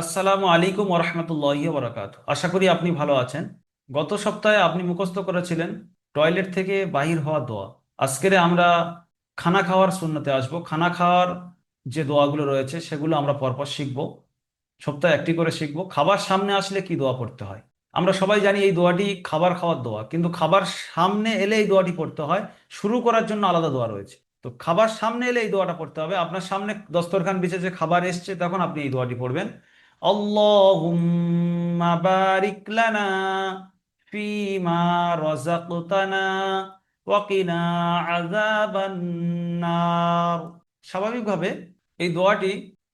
আসসালামু আলাইকুম ওরহমতুল্লাহি বরাকাত আশা করি আপনি ভালো আছেন। গত সপ্তাহে আপনি মুখস্থ করেছিলেন টয়লেট থেকে বাহির হওয়া দোয়া। আজকের আমরা খানা খাওয়ার সুন্নতে আসব। খানা খাওয়ার যে দোয়াগুলো রয়েছে, সেগুলো আমরা পরপর শিখব। সপ্তাহে একটি করে শিখব। খাবার সামনে আসলে কি দোয়া পড়তে হয়? আমরা সবাই জানি এই দোয়াটি খাবার খাওয়ার দোয়া। কিন্তু খাবার সামনে এলে এই দোয়াটি পড়তে হয়। শুরু করার জন্য আলাদা দোয়া রয়েছে। তো খাবার সামনে এলে এই দোয়াটা পড়তে হবে। আপনার সামনে দস্তরখান বিছে যে খাবার এসছে, তখন আপনি এই দোয়াটি পড়বেন। اللهم بارك لنا فيما رزقتنا وقنا عذاب النار স্বাভাবিকভাবে এই দোয়াটি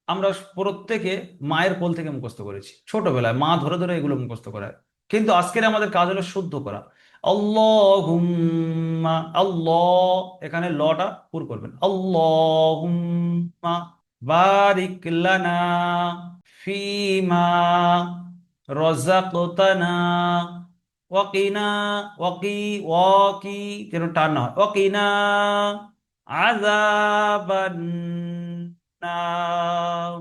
আমরা প্রত্যেকে মায়ের কোল থেকে মুখস্থ করেছি ছোটবেলায় মা ধরে ধরে এগুলো মুখস্থ করায় কিন্তু আজকের আমাদের কাজ হলো শুদ্ধ করা আল্লাহুম্মা আল্লাহ এখানে লটা পুর করবেন আল্লাহুম্মা বারিক লানা ফিমা রযাকতানা, ওয়াকিনা, ওয়াকি ওয়াকি, যেন হয় আযাবান নার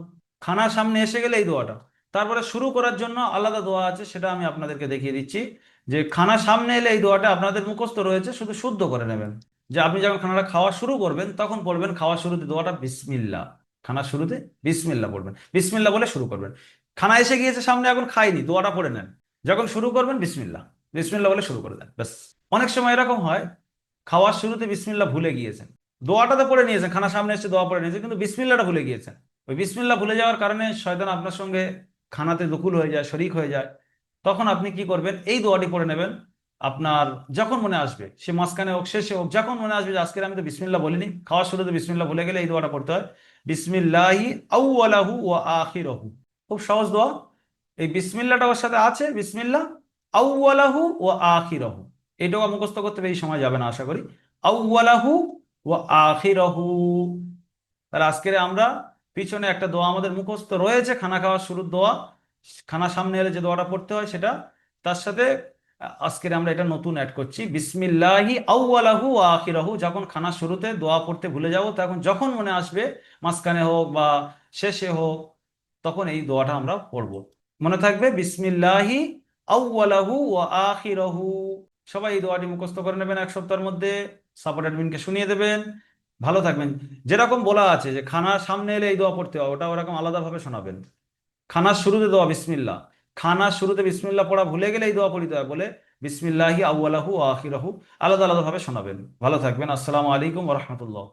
খানা সামনে এসে গেলে এই দোয়াটা। তারপরে শুরু করার জন্য আলাদা দোয়া আছে, সেটা আমি আপনাদেরকে দেখিয়ে দিচ্ছি। যে খানা সামনে এলে এই দোয়াটা আপনাদের মুখস্থ রয়েছে, শুধু শুদ্ধ করে নেবেন। যে আপনি যখন খানাটা খাওয়া শুরু করবেন, তখন বলবেন খাওয়া শুরুতে দোয়াটা বিসমিল্লাহ। খানা শুরুতে বিসমিল্লা পড়বেন বিসমিল্লাহ বলে শুরু করবেন। খানা এসে গিয়েছে সামনে, এখন খাইনি, দোয়াটা পড়ে নেন। যখন শুরু করবেন, বিসমিল্লাহ। বিসমিল্লা বলে শুরু করে দেন, ব্যাস। অনেক সময় এরকম হয়, খাওয়ার শুরুতে বিসমিল্লা ভুলে গিয়েছেন। দোয়াটাতে পড়ে নিয়েছেন, খানা সামনে এসে দোয়া পড়ে নিয়েছেন, কিন্তু বিসমিল্লাহটা ভুলে গিয়েছেন। ওই বিসমিল্লাহ ভুলে যাওয়ার কারণে শয়তান আপনার সঙ্গে খানাতে দখল হয়ে যায়, শরিক হয়ে যায়। তখন আপনি কি করবেন? এই দোয়াটি পড়ে নেবেন আপনার যখন মনে আসবে, সে মাঝখানে হোক, শেষে হোক, যখন মনে আসবে যে আজকে আমি তো বিসমিল্লাহ বলিনি, খাওয়ার শুরুতে বিসমিল্লা ভুলে গেলে এই দোয়াটা পড়তে হয়, বিসমিল্লাহি আউয়ালাহু ওয়া আখিরাহু। খুব সহজ দোয়া। এই বিসমিল্লাটা ওর সাথে আছে, বিসমিল্লাহ আউয়ালাহু ওয়া আখিরাহু। এই দোয়া মুখস্থ করতে বেশি সময় যাবে না, আশা করি। আউয়ালাহু ওয়া আখিরাহু। তাহলে আজকের আমরা পিছনে একটা দোয়া আমাদের মুখস্থ রয়েছে, খানা খাওয়ার শুরুর দোয়া। খানা সামনে এলে যে দোয়াটা পড়তে হয় সেটা, তার সাথে আজকের আমরা এটা নতুন অ্যাড করছি। বিসমিল্লাহি আউয়ালাহু ওয়া আখিরাহু। যখন খানা শুরুতে দোয়া পড়তে ভুলে যাব, তখন যখন মনে আসবে মাঝখানে হোক বা শেষে হোক, তখন এই দোয়াটা আমরা পড়ব। মনে থাকবে, বিসমিল্লাহি আউয়ালাহু ওয়া আখিরাহু। সবাই এই দোয়াটি মুখস্থ করে নেবেন এক সপ্তাহের মধ্যে। সাপোর্ট অ্যাডমিনকে শুনিয়ে দেবেন। ভালো থাকবেন। যেরকম বলা আছে যে, খানার সামনে এলে এই দোয়া পড়তে হয় ওটা ওরকম আলাদাভাবে শোনাবেন। খানার শুরুতে দোয়া, বিসমিল্লাহ। খানার শুরুতে বিসমিল্লা পড়া ভুলে গেলে এই দোয়া পড়িতে হয়। বলে, বিসমিল্লাহি আউয়ালাহু আহিরাহু আলাদা আলাদাভাবে শোনাবেন। ভালো থাকবেন। আসসালামু আলাইকুম রাহমাতুল্লাহ।